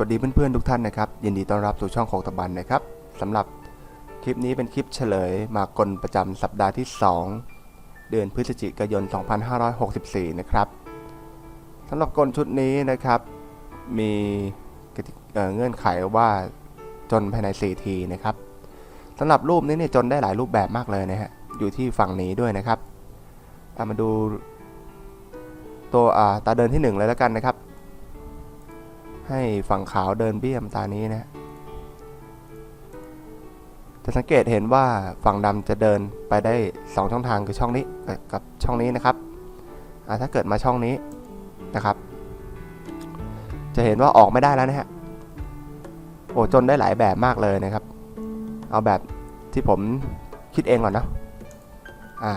วัสดีเพื่อนๆทุกท่านนะครับยินดีต้อนรับสู่ช่องของตะบันนะครับสำหรับคลิปนี้เป็นคลิปเฉลยมากลประจำสัปดาห์ที่ 2 เดือนพฤศจิกายน 2564 นะครับสำหรับกลชุดนี้นะครับ มีเเงื่อนไขว่าจนภายใน 4 ทีนะครับสำหรับรูปนี้เนี่ยจนได้หลายรูปแบบมากเลยนะฮะอยู่ที่ฝั่งนี้ด้วยนะครับามาดูตัวตาเดินที่ 1 เลยแล้วกันนะครับ ให้ฝั่งขาวเดินเบี้ยมตานี้นะ จะสังเกตเห็นว่าฝั่งดำจะเดินไปได้ 2 ช่องทางคือช่องนี้กับช่องนี้นะครับถ้าเกิดมาช่องนี้นะครับ จะเห็นว่าออกไม่ได้แล้วนะฮะโอ้จนได้หลายแบบมากเลยนะครับ เอาแบบที่ผมคิดเองก่อนนะอ่า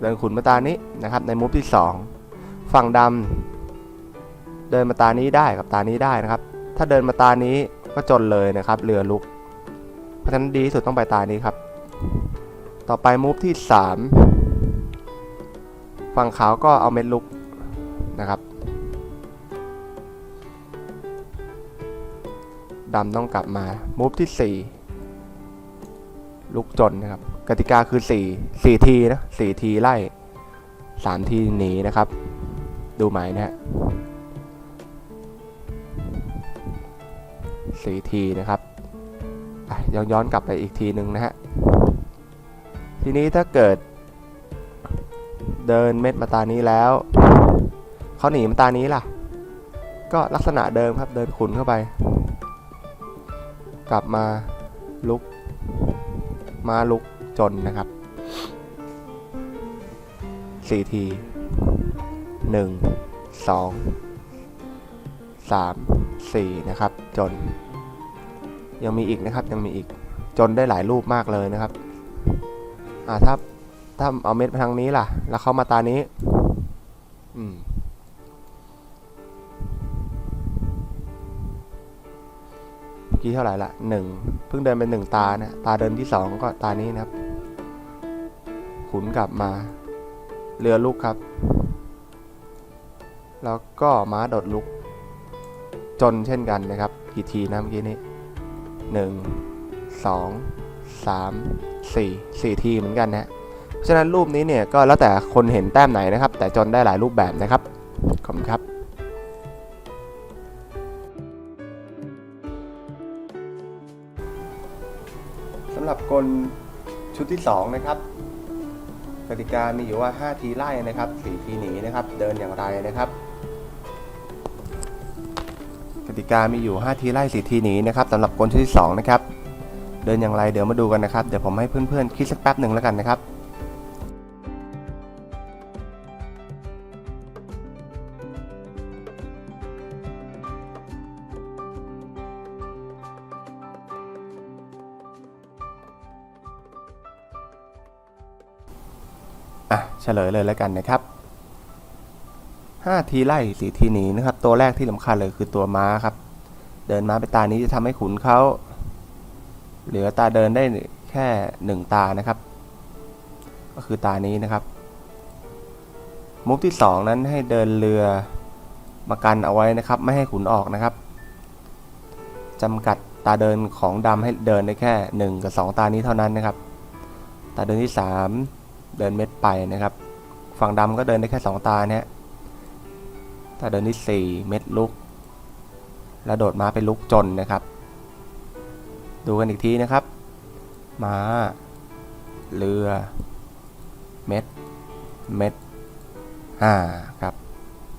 เดินขุนมาตานี้นะครับในมุมที่ 2 ฝั่งดำ เดินมาตานี้ได้กับตานี้ได้นะครับ ถ้าเดินมาตานี้ก็จนเลยนะครับเรือลุก เพราะฉะนั้นดีที่สุดต้องไปตานี้ครับ ต่อไปมูฟที่ 3 ฝั่งขาวก็เอาเม็ดลุกนะครับดำต้องกลับมามูฟที่ 4 ลุกจนนะครับ กติกาคือ 4 4 ทีนะ4ทีไล่ 3 ทีหนีนะครับ ดูหมายนะฮะ สี่ทีนะครับย้อนย้อนกลับไปอีกทีหนึ่งนะฮะ ทีนี้ถ้าเกิด เดินเม็ดมาตานี้แล้วเขาหนีมาตานี้ล่ะ ก็ลักษณะเดิมครับเดินขุนเข้าไป กลับมาลุก มาลุกจนนะครับสี่ทีหนึ่งสองสามสี่นะครับ จน ยังมีอีกนะครับยังมีอีกจนได้หลายรูปมากเลยนะครับอ่าถ้าถ้าเอาเม็ดทางนี้ล่ะ แล้วเข้ามาตานี้อืมเมื่อกี้เท่าไหร่ละหนึ่งเพิ่งเดินเป็นหนึ่งตานะตาเดินที่สองก็ตานี้นะครับ ขุนกลับมา เรือลุกครับ แล้วก็ม้าโดดลุก จนเช่นกันนะครับ กี่ทีนะเมื่อกี้นี้ หนึ่งสองสามสี่สี่ทีเหมือนกันนะเพราะฉะนั้นรูปนี้เนี่ยก็แล้วแต่คนเห็นแต้มไหนนะครับ แต่จนได้หลายรูปแบบนะครับขอบคุณครับสำหรับกลชุดที่ 2 นะครับกติกามีอยู่ว่า 5 ทีไล่นะครับ 4 ทีหนีนะครับ เดินอย่างไรนะครับ ติกามีอยู่ 5 ทีไล่ 4 ทีหนีนะครับสำหรับกลชุดที่2นะครับ เดินอย่างไรเดี๋ยวมาดูกันนะครับ เดี๋ยวผมให้เพื่อนๆ คิดสักแป๊บหนึ่งแล้วกันนะครับอะเฉลยเลยแล้วกันนะครับ 5 ทีไล่4ทีหนีนะครับ ตัวแรกที่สำคัญเลยคือตัวม้าครับ เดินม้าไปตานี้จะทำให้ขุนเขาเหลือตาเดินได้แค่หนึ่งตานะครับ ก็คือตานี้นะครับ มุกที่ 2 นั้นให้เดินเรือมากันเอาไว้นะครับ ไม่ให้ขุนออกนะครับจำกัดตาเดินของดำให้เดินได้แค่ 1 กับ 2 ตานี้เท่านั้นนะครับ ตาเดินที่ 3 เดินเม็ดไปนะครับ ฝั่งดำก็เดินได้แค่ 2 ตาเนี่ย ตาเดินที่ 4 เม็ดลุก แล้วโดดม้าไปลุกจนนะครับ ดูกันอีกทีนะครับ ม้า เรือ เม็ด เม็ดอ่าครับ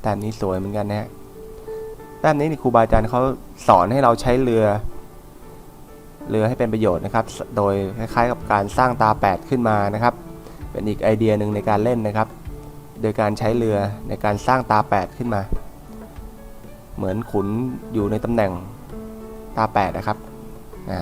แต้มนี้สวยเหมือนกันนะฮะแต้มนี้นี่ครูบาอาจารย์เขาสอนให้เราใช้เรือ เรือให้เป็นประโยชน์นะครับ โดยคล้ายๆกับการสร้างตาแปดขึ้นมานะครับ เป็นอีกไอเดียหนึ่งในการเล่นนะครับ โดยการใช้เรือในการสร้างตาแปดขึ้นมา เหมือนขุนอยู่ในตำแหน่งตาแปดนะครับอ่า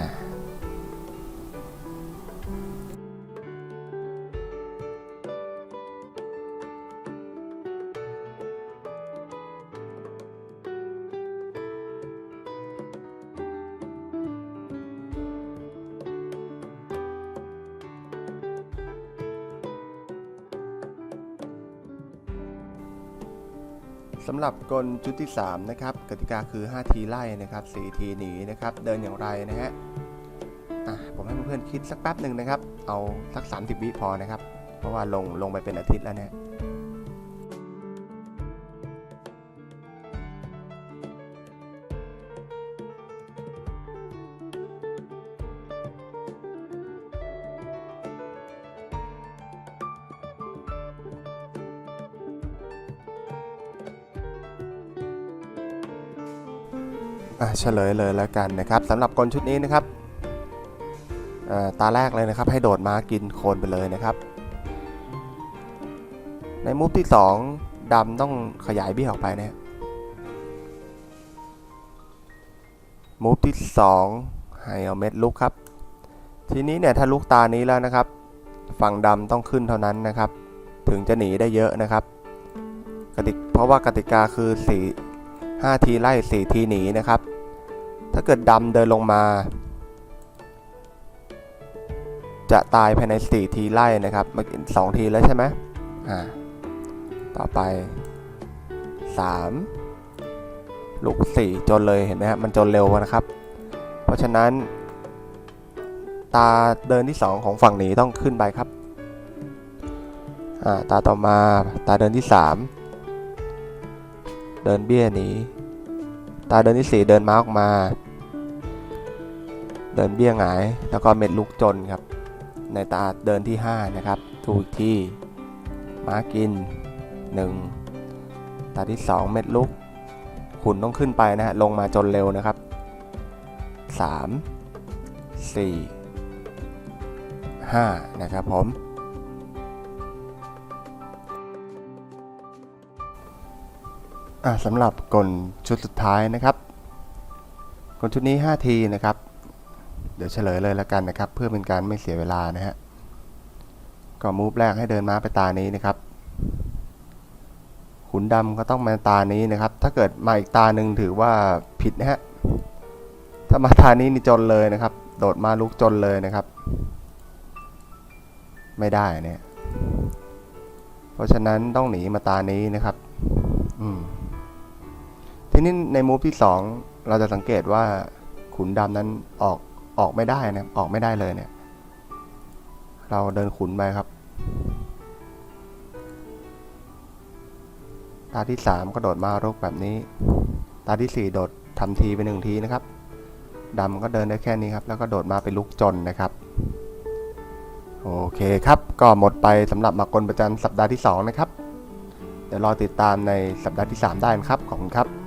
สำหรับกลชุดที่ 3 นะครับกติกาคือ 5 ทีไล่นะครับ4ทีหนีนะครับ เดินอย่างไรนะฮะอะผมให้เพื่อนๆคิดสักแป๊บหนึ่งนะครับ เอาสัก 30 วิพอนะครับ เพราะว่าลงลงไปเป็นอาทิตย์แล้วเนี่ย เฉลยเลยแล้วกันนะครับสำหรับกลชุดนี้นะครับตาแรกเลยนะครับ ให้โดดม้ากินโคนไปเลยนะครับ ในมูฟที่ 2ดำต้องขยายเบี้ยออกไปนะฮะมูฟที่ 2 ให้เอาเม็ดลุกครับ ทีนี้เนี่ยถ้าลุกตานี้แล้วนะครับ ฝั่งดำต้องขึ้นเท่านั้นนะครับ ถึงจะหนีได้เยอะนะครับกติกเพราะว่ากติกาคือสี 5 ทีไล่4ทีหนีนะครับ ถ้าเกิดดำเดินลงมา จะตายภายใน 4 ทีไล่นะครับมื่อกี้สองทีแล้วใช่ไหมอ่าต่อไป 3 ลูก 4 จนเลยเห็นไหมฮะมันจนเร็วนะครับ เพราะฉะนั้น ตาเดินที่ 2 ของฝั่งหนีต้องขึ้นไปครับ อ่าตาต่อมาตาเดินที่ 3 เดินเบี้ยหนี ตาเดินที่ 4 เดินม้าออกมา เดินเบี้ยหงาย แล้วก็เม็ดลุกจนครับ ในตาเดินที่ 5 นะครับถูกอีกที่ ม้ากิน 1 ตาที่ 2 เม็ดลุก ขุนต้องขึ้นไปนะฮะ ลงมาจนเร็วนะครับ 3 4 5 นะครับผม สำหรับกลชุดสุดท้ายนะครับ กลชุดนี้ 5 ทีนะครับ เดี๋ยวเฉลยเลยแล้วกันนะครับ เพื่อเป็นการไม่เสียเวลานะฮะก็มูฟแรกให้เดินม้าไปตานี้นะครับ ขุนดำก็ต้องมาตานี้นะครับ ถ้าเกิดมาอีกตาหนึ่งถือว่าผิดนะฮะถ้ามาตานี้นี่จนเลยนะครับ โดดมาลุกจนเลยนะครับ ไม่ได้เนี่ยเพราะฉะนั้นต้องหนีมาตานี้นะครับ ทีนี้ในมูฟที่ 2 เราจะสังเกตว่าขุนดำนั้นออกออกไม่ได้นะออกไม่ได้เลยเนี่ย เราเดินขุนไปครับตาที่ 3ก็โดดมารุกแบบนี้ ตาที่ 4 โดดทำทีไปหนึ่งทีนะครับดำก็เดินได้แค่นี้ครับ แล้วก็โดดมาไปลุกจนนะครับ โอเคครับ ก็หมดไปสำหรับมากลประจันสัปดาห์ที่ 2 นะครับ เดี๋ยวรอติดตามในสัปดาห์ที่ 3 ได้นะครับ ขอบคุณครับ